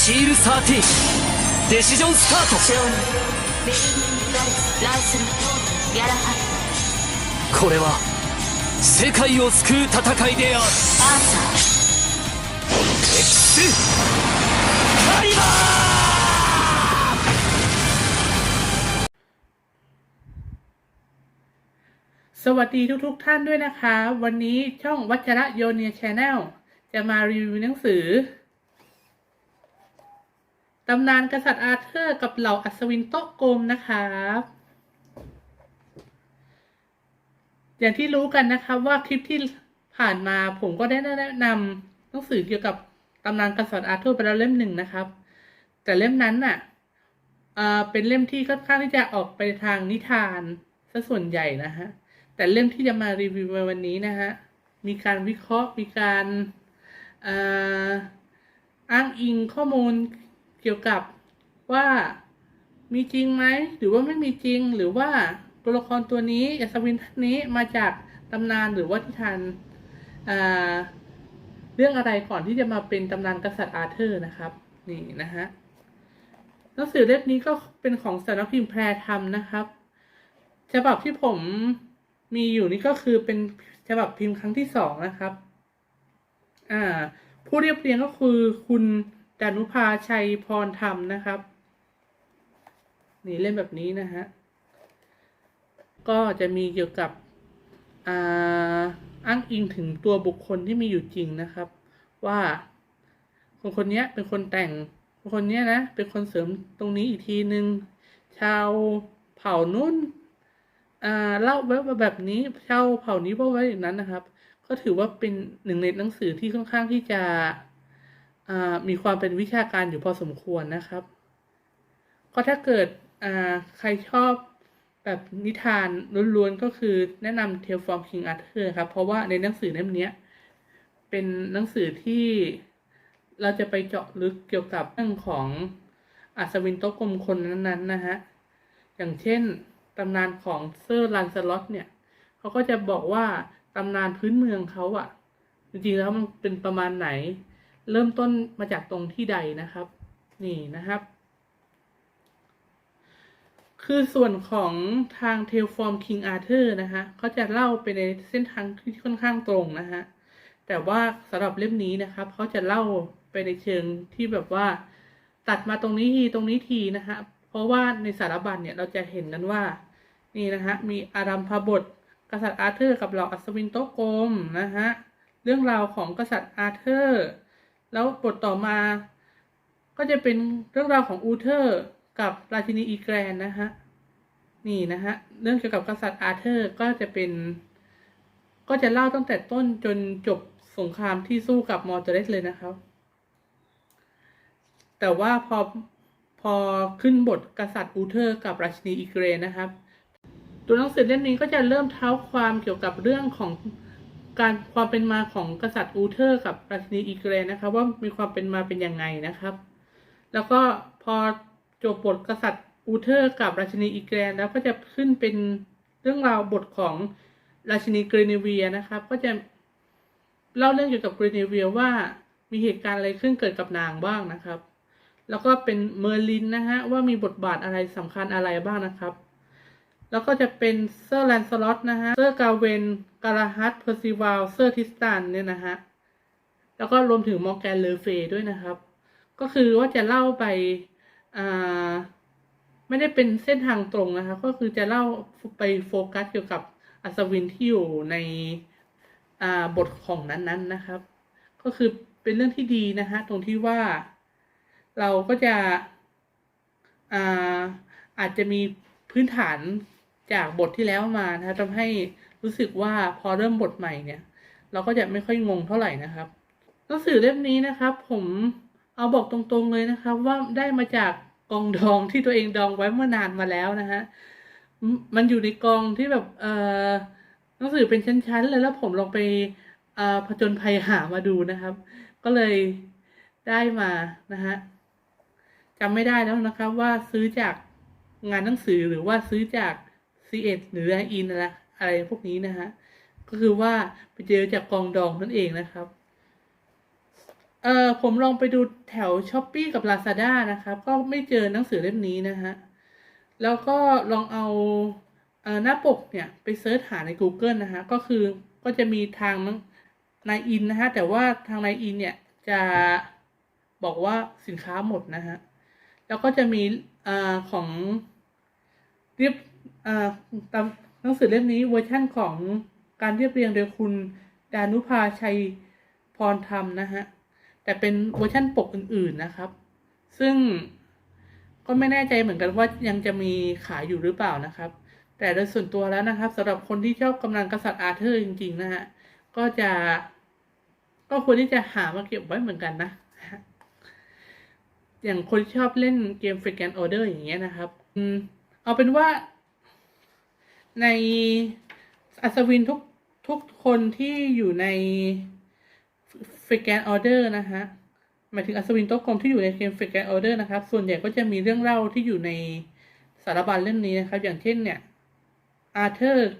シール13デシジョンスタート勝利ベリング・ガレス・ライスルギャラハッこれは世界を救う戦いであるアーサエクスカリバー สวัสดีทุกๆทท่านด้วยนะคะ วันนี้ช่องวัชระโยเนียชาแนลจะมารีวิวหนังสือ ตำนานกษัตริย์อาเธอร์กับเหล่าอัศวินโต๊ะกลมนะครับอย่างที่รู้กันนะครับว่าคลิปที่ผ่านมาผมก็ได้แนะนำหนังสือเกี่ยวกับตำนานกษัตริย์อาเธอร์ไปแล้วเล่มหนึ่งนะครับ แต่เล่มนั้นน่ะเป็นเล่มที่ค่อนข้างที่จะออกไปทางนิทานซะส่วนใหญ่นะฮะแต่เล่มที่จะมารีวิวในวันนี้นะฮะมีการวิเคราะห์มีการอ้างอิงข้อมูล เกี่ยวกับว่ามีจริงไหมหรือว่าไม่มีจริงหรือว่าตัวละครตัวนี้อัศวินท่านนี้มาจากตำนานหรือว่านิทานเรื่องอะไรก่อนที่จะมาเป็นตำนานกษัตริย์อาเธอร์นะครับ นี่นะฮะหนังสือเล่มนี้ก็เป็นของสำนักพิมพ์แพรทำนะครับฉบับที่ผมมีอยู่นี่ก็คือเป็นฉบับพิมพ์ครั้งที่สองนะครับ อ่า ผู้เรียบเรียงก็คือคุณ ดานุภาชัยพรธรรมนะครับ นี่เล่มแบบนี้นะฮะ ก็จะมีเกี่ยวกับอ่าอ้างอิงถึงตัวบุคคลที่มีอยู่จริงนะครับ ว่าคนคนนี้เป็นคนแต่งคนคนนี้นะเป็นคนเสริมตรงนี้อีกทีหนึงชาวเผ่านุ่นอ่าเล่าไว้แบบนี้ช่าเผ่านี้ว่าไว้อย่างนั้นนะครับ ก็ถือว่าเป็นหนึ่งในหนังสือที่ค่อนข้างที่จะ มีความเป็นวิชาการอยู่พอสมควรนะครับ ก็ถ้าเกิดใครชอบแบบนิทานล้วนๆก็คือแนะนำ Tale from King Arthur ครับ เพราะว่าในหนังสือเล่มนี้เป็นหนังสือที่เราจะไปเจาะลึกเกี่ยวกับเรื่องของอัศวินโต๊ะกลมคนนั้นๆนะฮะ อย่างเช่นตำนานของเซอร์ลันสล็อตเนี่ย เขาก็จะบอกว่าตำนานพื้นเมืองเขาอะจริงๆแล้วมันเป็นประมาณไหน เริ่มต้นมาจากตรงที่ใดนะครับ นี่นะครับ คือส่วนของทาง Tale from King Arthur นะฮะเขาจะเล่าไปในเส้นทางที่ค่อนข้างตรงนะฮะแต่ว่าสำหรับเล่มนี้นะครับเขาจะเล่าไปในเชิงที่แบบว่า ตัดมาตรงนี้ทีตรงนี้ทีนะฮะเพราะว่าในสารบัญเนี่ยเราจะเห็นกันว่า นี่นะฮะมีอารัมพบท กษัตริย์อาร์เธอร์ กับเหล่าอัศวินโต๊ะกลมนะฮะเรื่องราวของกษัตริย์อาร์เธอร์ แล้วบทต่อมาก็จะเป็นเรื่องราวของอูเทอร์กับราชินีอีแกรนนะฮะนี่นะฮะเรื่องเกี่ยวกับกษัตริย์อาร์เธอร์ก็จะเป็น ก็จะเล่าตั้งแต่ต้นจนจบสงครามที่สู้กับมอร์เตเรสเลยนะครับ แต่ว่าพอพอขึ้นบทกษัตริย์อูเทอร์กับราชินีอีเกรนนะครับ ตัวหนังสือเล่มนี้ก็จะเริ่มเท้าความเกี่ยวกับเรื่องของ การความเป็นมาของกษัตริย์อูเทอร์กับราชินีอีเกรนนะครับ ว่ามีความเป็นมาเป็นยังไงนะครับ แล้วก็พอจบบทกษัตริย์อูเทอร์กับราชินีอีเกรนแล้วก็จะขึ้นเป็นเรื่องราวบทของราชินีกรเนเวียนะครับ ก็จะเล่าเรื่องเกี่ยวกับกรเนเวียว่ามีเหตุการณ์อะไรขึ้นเกิดกับนางบ้างนะครับ แล้วก็เป็นเมอร์ลินนะฮะว่ามีบทบาทอะไรสำคัญอะไรบ้างนะครับ แล้วก็จะเป็นเซอร์แลนสล็อตนะฮะ เซอร์กาเวนกาลาฮัตเพอร์ซิวาลเซอร์ทิสตันเนี่ยนะฮะ แล้วก็รวมถึงมอร์แกนเลอเฟด้วยนะครับ ก็คือว่าจะเล่าไปอ่าไม่ได้เป็นเส้นทางตรงนะคะ ก็คือจะเล่าไปโฟกัสเกี่ยวกับอัศวินที่อยู่ในอ่าบทของนั้นๆนะครับ ก็คือเป็นเรื่องที่ดีนะฮะตรงที่ว่าเราก็จะอ่าอาจจะมีพื้นฐาน จากบทที่แล้วมานะคะทำให้รู้สึกว่าพอเริ่มบทใหม่เนี่ย เราก็จะไม่ค่อยงงเท่าไหร่นะครับหนังสือเล่มนี้นะครับ ผมเอาบอกตรงๆเลยนะครับ ว่าได้มาจากกองดองที่ตัวเองดองไว้เมื่อนานมาแล้วนะฮะมันอยู่ในกองที่แบบเอ่อหนังสือเป็นชั้นๆเลยแล้วผมลองไปอผจญภัยหามาดูนะครับ ก็เลยได้มานะฮะจำไม่ได้แล้วนะครับว่าซื้อจากงานหนังสือหรือว่าซื้อจาก c ีเอ็ดหรืออินอะไรอะไรพวกนี้นะฮะ ก็คือว่าไปเจอจากกองดองนั่นเองนะครับ เออผมลองไปดูแถวช้อปปีกับ Lazada นะครับ ก็ไม่เจอหนังสือเล่มนี้นะฮะ แล้วก็ลองเอาเออหน้าปกเนี่ยไปเซิร์ชหาใน Google นะฮะ ก็คือก็จะมีทางนายอินนะฮะ แต่ว่าทางนายอินเนี่ยจะบอกว่าสินค้าหมดนะฮะ แล้วก็จะมีอของเรียบเอ่อตาม หนังสือเล่มนี้เวอร์ชั่นของการเรียบเรียงโดยคุณดานุภาชัยพรธรรมนะฮะ แต่เป็นเวอร์ชั่นปกอื่น ๆนะครับ ซึ่งก็ไม่แน่ใจเหมือนกันว่ายังจะมีขายอยู่หรือเปล่านะครับ แต่โดยส่วนตัวแล้วนะครับสำหรับคนที่ชอบกำลังกษัตริย์อาร์เธอร์จริง ๆ นะฮะ ก็จะ ก็ควรที่จะหามาเก็บไว้เหมือนกันนะ อย่างคนชอบเล่นเกม f r e a k and Order อย่างเงี้ยนะครับ อืมเอาเป็นว่า ในอัศวินทุกทุกคนที่อยู่ใน f r e a k and Order นะฮะหมายถึงอัศวินโต๊ะกลมที่อยู่ในเกม f r e a k and Order นะครับ ส่วนใหญ่ก็จะมีเรื่องเล่าที่อยู่ในสารบัญเล่มนี้นะครับ อย่างเช่นเนี่ยอาร์เธอร์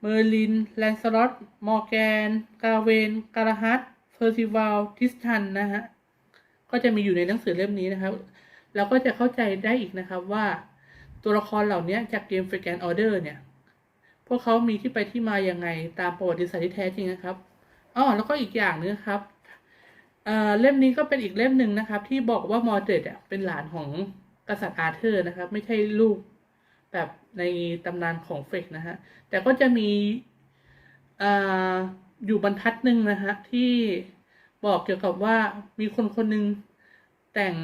เมอร์ลิน แลนสลอตมอร์แกน กาเวน กาลาฮัตเพอร์ซิวาลทิสทันนะฮะ ก็จะมีอยู่ในหนังสือเล่มนี้นะครับ แล้วก็จะเข้าใจได้อีกนะครับว่าตัวละครเหล่านี้จากเกม f r e a k and Order เนี่ย พวกเขามีที่ไปที่มาอยังไง ตามประวัติศาสตร์ที่แท้จริงนะครับอ๋อแล้วก็อีกอย่างหนึงครับเอ่อเล่มนี้ก็เป็นอีกเล่มหนึ่งนะครับ ที่บอกว่ามอร์เดดอะเป็นหลานของกษัตริย์อาร์เธอร์นะครับ ไม่ใช่ลูกแบบในตำนานของเฟกนะฮะแต่ก็จะมีเอ่ออยู่บรรทัดหนึ่งนะฮะที่บอกเกี่ยวกับว่ามีคนคนหนึ่งแต่ง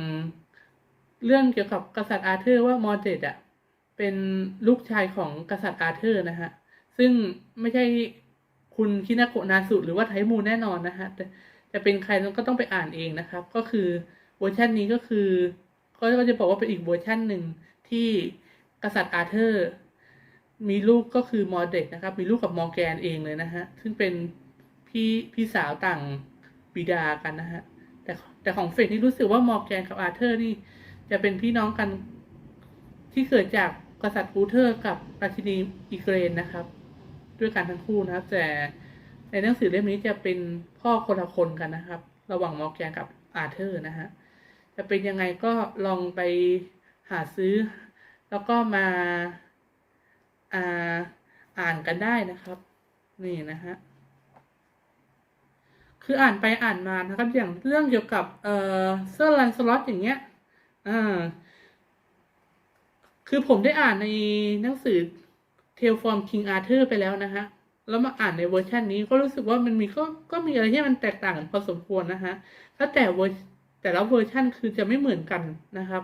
เรื่องเกี่ยวกับกษัตริย์อาร์เธอร์ว่ามอร์เดดอะ เป็นลูกชายของกษัตริย์อาร์เธอร์นะฮะ ซึ่งไม่ใช่คุณคินาโกนาสุหรือว่าไทมูแน่นอนนะฮะแต่จะเป็นใครก็ต้องไปอ่านเองนะครับ ก็คือเวอร์ชันนี้ก็คือก็จะบอกว่าเป็นอีกเวอร์ชันหนึ่งที่กษัตริย์อาร์เธอร์ มีลูกก็คือมอร์เด็กนะครับ มีลูกกับมอร์แกนเองเลยนะฮะ ซึ่งเป็นพี่พี่สาวต่างบิดากันนะฮะ แต่แต่ของเฟรดนี่รู้สึกว่ามอร์แกนกับอาร์เธอร์นี่จะเป็นพี่น้องกัน ที่เกิดจากกษัตริย์อูเทอร์กับราชินีอีเกรนนะครับ ด้วยกันทั้งคู่นะครับ แต่ในหนังสือเล่มนี้จะเป็นพ่อคนละคนกันนะครับ ระหว่างมอร์แกนกับอาร์เธอร์นะฮะจะเป็นยังไงก็ลองไปหาซื้อ แล้วก็มาอ่าอ่านกันได้นะครับ นี่นะฮะคืออ่านไปอ่านมานะครับ อย่างเรื่องเกี่ยวกับเอ่อเซอร์แลนสล็อตอย่างเงี้ยอ่า คือผมได้อ่านในหนังสือ Tale from King Arthur ไปแล้วนะฮะ แล้วมาอ่านในเวอร์ชันนี้ก็รู้สึกว่ามันมีก็ก็มีอะไรที่มันแตกต่างกันพอสมควรนะฮะแล้วแต่เวอร์แต่ละเวอร์ชันคือจะไม่เหมือนกันนะครับ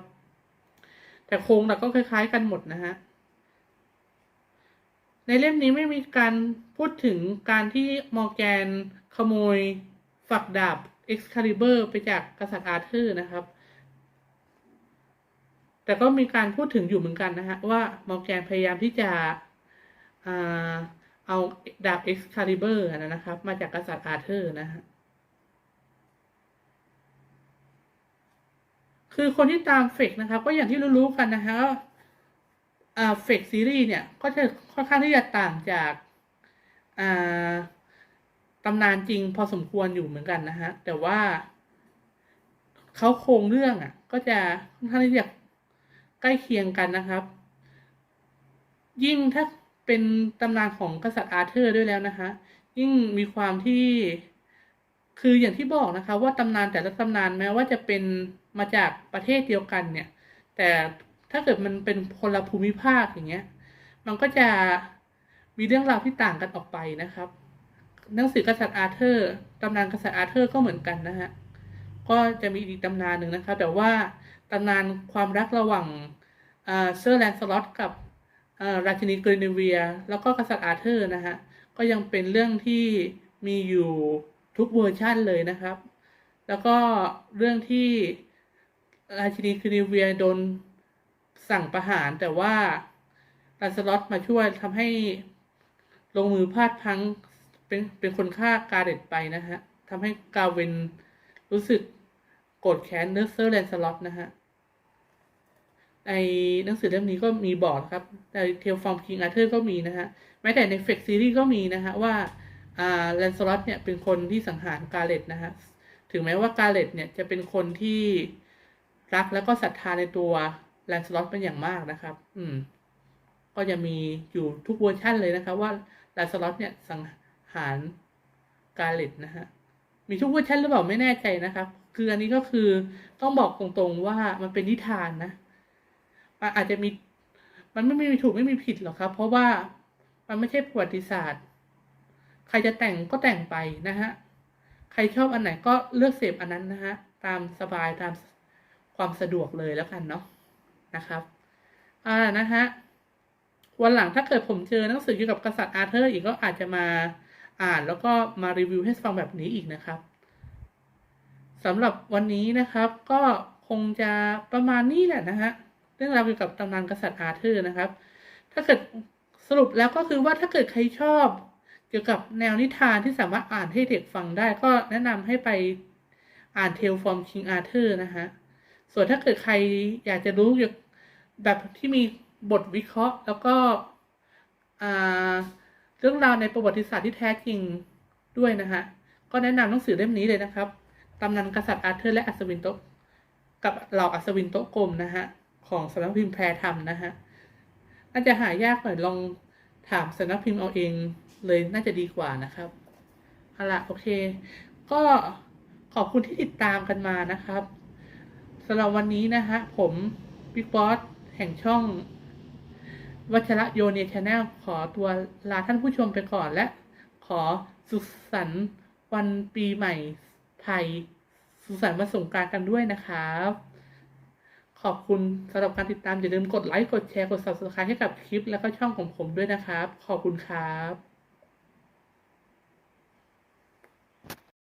แต่โครงหลักก็คล้าย ๆ กันหมดนะฮะ ในเล่มนี้ไม่มีการพูดถึงการที่มอร์แกนขโมยฝักดาบ Excalibur ไปจากกษัตริย์อาร์เธอร์นะครับ แต่ก็มีการพูดถึงอยู่เหมือนกันนะฮะ ว่ามอร์แกนพยายามที่จะอ่าเอาดาบ Excalibur นะนะครับ มาจากกษัตริย์อาร์เธอร์นะฮะคือคนที่ตามเฟกนะครับก็อย่างที่รู้ๆกันนะฮะว่าเฟกซีรีส์เนี่ย ก็จะค่อนข้างที่จะต่างจากาตำนานจริงพอสมควรอยู่เหมือนกันนะฮะ แต่ว่าเขาโครงเรื่องอะ ก็จะค่อนข้างที่จะ ใกล้เคียงกันนะครับ ยิ่งถ้าเป็นตำนานของกษัตริย์อาร์เธอร์ด้วยแล้วนะคะ ยิ่งมีความที่คืออย่างที่บอกนะคะ ว่าตำนานแต่ละตำนานแม้ว่าจะเป็นมาจากประเทศเดียวกันเนี่ย แต่ถ้าเกิดมันเป็นคนละภูมิภาคอย่างเงี้ย มันก็จะมีเรื่องราวที่ต่างกันออกไปนะครับหนังสือกษัตริย์อาร์เธอร์ตำนานกษัตริย์อาร์เธอร์ก็เหมือนกันนะฮะก็จะมีอีกตำนานหนึ่งนะคะแต่ว่า ตำนานความรักระหว่างเซอร์แลนสล็อตกับราชินีกรเนเวีย แล้วก็กษัตริย์อาเธอร์นะฮะ ก็ยังเป็นเรื่องที่มีอยู่ทุกเวอร์ชั่นเลยนะครับ แล้วก็เรื่องที่ราชินีกรเนเวียโดนสั่งประหารแต่ว่าลานสล็อตมาช่วยทำให้ลงมือพลาดพังเป็นเป็นคนฆ่ากาเด็ดไปนะฮะทำให้กาเวนรู้สึกโกรธแค้นเนอร์เซอร์แลนสล็อตนะฮะ ในหนังสือเล่มนี้ก็มีบอกนะครับในเทลฟอร์มคิงอาร์เธอร์ก็มีนะฮะ แม้แต่ในเฟกซีรีส์ก็มีนะฮะว่าอ่าแลนสล็อตเนี่ยเป็นคนที่สังหารกาเลตนะฮะ ถึงแม้ว่ากาเลตเนี่ยจะเป็นคนที่รักแล้วก็ศรัทธาในตัวแลนสล็อตเป็นอย่างมากนะครับ อืม ก็จะมีอยู่ทุกเวอร์ชั่นเลยนะครับ ว่าแลนสล็อตเนี่ยสังหารกาเลตนะฮะ มีทุกเวอร์ชันหรือเปล่าไม่แน่ใจนะครับ คืออันนี้ก็คือต้องบอกตรงๆว่ามันเป็นนิทานนะ อาจจะมี มันไม่มีถูกไม่มีผิดหรอกครับ เพราะว่ามันไม่ใช่ประวัติศาสตร์ ใครจะแต่งก็แต่งไปนะฮะ ใครชอบอันไหนก็เลือกเสพอันนั้นนะฮะ ตามสบายตามความสะดวกเลยแล้วกันเนาะนะครับ อ่านะฮะวันหลังถ้าเกิดผมเจอหนังสือเกี่ยวกับกษัตริย์อาร์เธอร์อีกก็อาจจะมาอ่านแล้วก็มารีวิวให้ฟังแบบนี้อีกนะครับสำหรับวันนี้นะครับ ก็คงจะประมาณนี้แหละนะฮะ เรื่องราวเกี่ยวกับตำนานกษัตริย์อาร์เธอร์นะครับ ถ้าเกิดสรุปแล้วก็คือว่าถ้าเกิดใครชอบ เกี่ยวกับแนวนิทานที่สามารถอ่านให้เด็กฟังได้ ก็แนะนำให้ไปอ่าน Tale from King Arthur นะฮะส่วนถ้าเกิดใครอยากจะรู้เกี่ยวแบบที่มีบทวิเคราะห์ แล้วก็เรื่องราวในประวัติศาสตร์ที่แท้จริงด้วยนะฮะ ก็แนะนำหนังสือเล่มนี้เลยนะครับ ตำนานกษัตริย์อาร์เธอร์และอัศวินโตะกับเหล่าอัศวินโตะกลมนะฮะ ของสำนักพิมพ์แพรทำนะฮะน่าจะหายากหน่อยลองถามสำนักพิมพ์เอาเองเลยน่าจะดีกว่านะครับเอาละโอเค ก็ขอบคุณที่ติดตามกันมานะครับสำหรับวันนี้นะฮะผมบิ๊กบอสแห่งช่องวัชระโยเนียชาแนลขอตัวลาท่านผู้ชมไปก่อนและ ขอสุขสันต์วันปีใหม่ไทย สุขสันต์วันสงกานต์กันด้วยนะครับ ขอบคุณสำหรับการติดตามอย่าลืมกดไลค์ กดแชร์ กด subscribe ให้กับคลิป แล้วก็ช่องของผมด้วยนะครับ ขอบคุณครับ